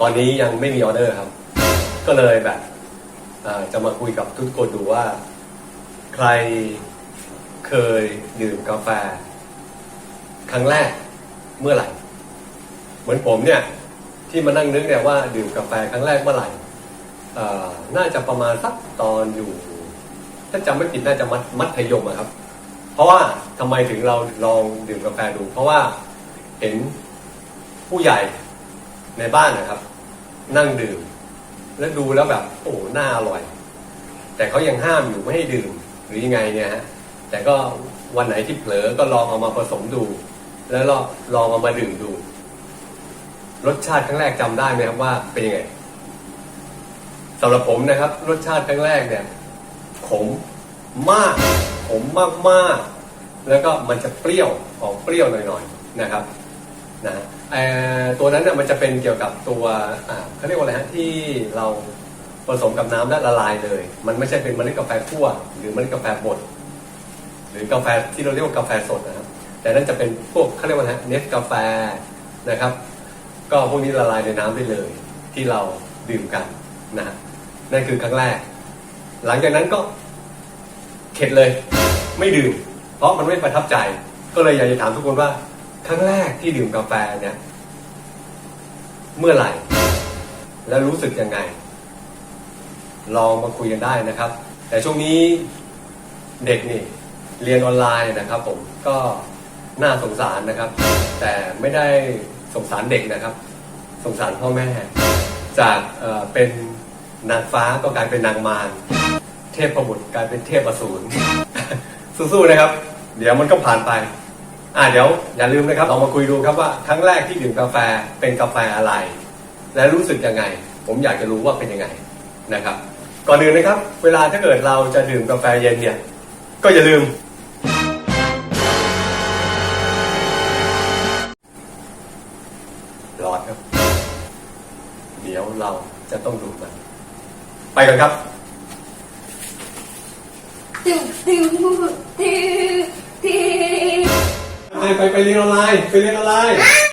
ตอนนี้ยังไม่มีออเดอร์ครับ ก็เลยแบบจะมาคุยกับทุกคนดูว่า ใครเคยดื่มกาแฟ ครั้งแรกเมื่อไหร่ เหมือนผมเนี่ย ที่มานั่งนึกเนี่ยว่าดื่มกาแฟครั้งแรกเมื่อไหร่น่าจะประมาณสักตอนอยู่ ถ้าจำไม่ผิดน่าจะมัธมัธยมครับ เพราะว่าทำไมถึงเราลองดื่มกาแฟดู เพราะว่าเห็นผู้ใหญ่ ในบ้านนะครับ นั่งดื่ม แล้วดูแล้วแบบ โอ้หน่าอร่อย แต่เขายังห้ามอยู่ไม่ให้ดื่มหรือยังไงเนี่ยฮะแต่ก็วันไหนที่เผลอก็ลองเอามาผสมดู แล้วลองลองเอามาดื่มดู รสชาติครั้งแรกจำได้ไหมครับว่าเป็นยังไงสำหรับผมนะครับ รสชาติครั้งแรกเนี่ยขมมากขมมากมากๆ แล้วก็มันจะเปรี้ยวออกเปรี้ยวหน่อยๆนะครับ นะตัวนั้นเนี่ยมันจะเป็นเกี่ยวกับตัวเขาเรียกว่าอะไรฮะที่เราผสมกับน้ำและละลายเลย มันไม่ใช่เป็นเมล็ดกาแฟคั่วหรือเมล็ดกาแฟบดหรือกาแฟที่เราเรียกว่ากาแฟสดนะครับ แต่นั่นจะเป็นพวกเขาเรียกว่าฮะเนสกาแฟนะครับ ก็พวกนี้ละลายในน้ำได้เลย ที่เราดื่มกันนะฮะนั่นคือครั้งแรก หลังจากนั้นก็เข็ดเลย ไม่ดื่ม เพราะมันไม่ประทับใจ ก็เลยอยากจะถามทุกคนว่า ครั้งแรกที่ดื่มกาแฟเนี่ย เมื่อไหร่ แล้วรู้สึกยังไง ลองมาคุยกันได้นะครับ แต่ช่วงนี้เด็กนี่ เรียนออนไลน์นะครับ ผมก็น่าสงสารนะครับ แต่ไม่ได้สงสารเด็กนะครับ สงสารพ่อแม่ จากเเป็นนางฟ้าก็กลายเป็นนางมารเทพประบุตรกลายเป็นเทพอสูรสู้ๆนะครับ เดี๋ยวมันก็ผ่านไป อ่าเดี๋ยวอย่าลืมนะครับเรามาคุยดูครับว่าครั้งแรกที่ดื่มกาแฟเป็นกาแฟอะไร และรู้สึกยังไง ผมอยากจะรู้ว่าเป็นยังไงนะครับ ก่อนอื่นนะครับ เวลาถ้าเกิดเราจะดื่มกาแฟเย็นเนี่ยก็อย่าลืมรอดครับ เดี๋ยวเราจะต้องดูมัน ไปกันครับติวติวติวติว ไปไปไปเรียนออนไลน์ไปเรียนออนไลน์